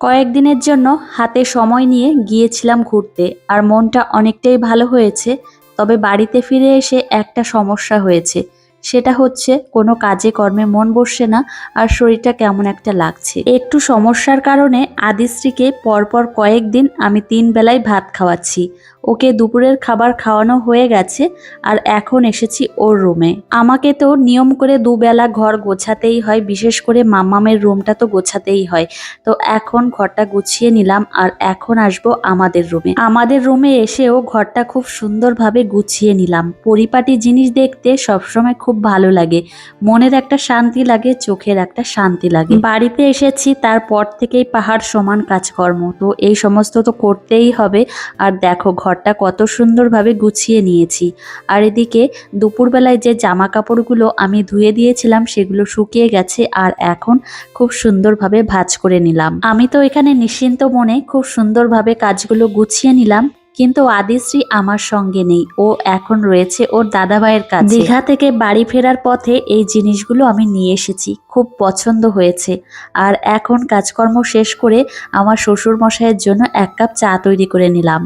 কয়েকদিনের জন্য হাতে সময় নিয়ে গিয়েছিলাম ঘুরতে, আর মনটা অনেকটাই ভালো হয়েছে, তবে বাড়িতে ফিরে এসে একটা সমস্যা হয়েছে। সেটা হচ্ছে, কোনো কাজে কর্মে মন বসছে না, আর শরীরটা কেমন একটা লাগছে। একটু সমস্যার কারণে আদিশ্রীকে পরপর কয়েকদিন আমি তিন বেলায় ভাত খাওয়াচ্ছি। ওকে দুপুরের খাবার খাওয়ানো হয়ে গেছে আর এখন এসেছি ওর রুমে। আমাকে তো নিয়ম করে দুবেলা ঘর গোছাতেই হয়, বিশেষ করে মাম্মামের রুমটা তো গোছাতেই হয়। তো এখন ঘরটা গুছিয়ে নিলাম আর এখন আসব আমাদের রুমে। আমাদের রুমে এসেও ঘরটা খুব সুন্দরভাবে গুছিয়ে নিলাম। পরিপাটি জিনিস দেখতে সবসময় খুব ভালো লাগে। মনের একটা শান্তি লাগে, চোখের একটা শান্তি লাগে। বাড়িতে এসেছি, তারপর থেকেই পাহাড় সমান কাজকর্ম। তো এই সমস্ত তো করতেই হবে। আর দেখো ঘরটা কত সুন্দরভাবে গুছিয়ে নিয়েছি। আর এদিকে দুপুরবেলায় যে জামা কাপড়গুলো আমি ধুয়ে দিয়েছিলাম, সেগুলো শুকিয়ে গেছে আর এখন খুব সুন্দরভাবে ভাজ করে নিলাম। আমি তো এখানে নিশ্চিন্ত মনে খুব সুন্দরভাবে কাজগুলো গুছিয়ে নিলাম, কিন্তু আদিশ্রী আমার সঙ্গে নেই। ও এখন রয়েছে ওর দাদাভাইয়ের কাছে। দীঘা থেকে বাড়ি ফেরার পথে এই জিনিসগুলো আমি নিয়ে এসেছি। খুব পছন্দ হয়েছে। আর এখন কাজকর্ম শেষ করে আমার শ্বশুর মশাইয়ের জন্য এক কাপ চা তৈরি করে নিলাম।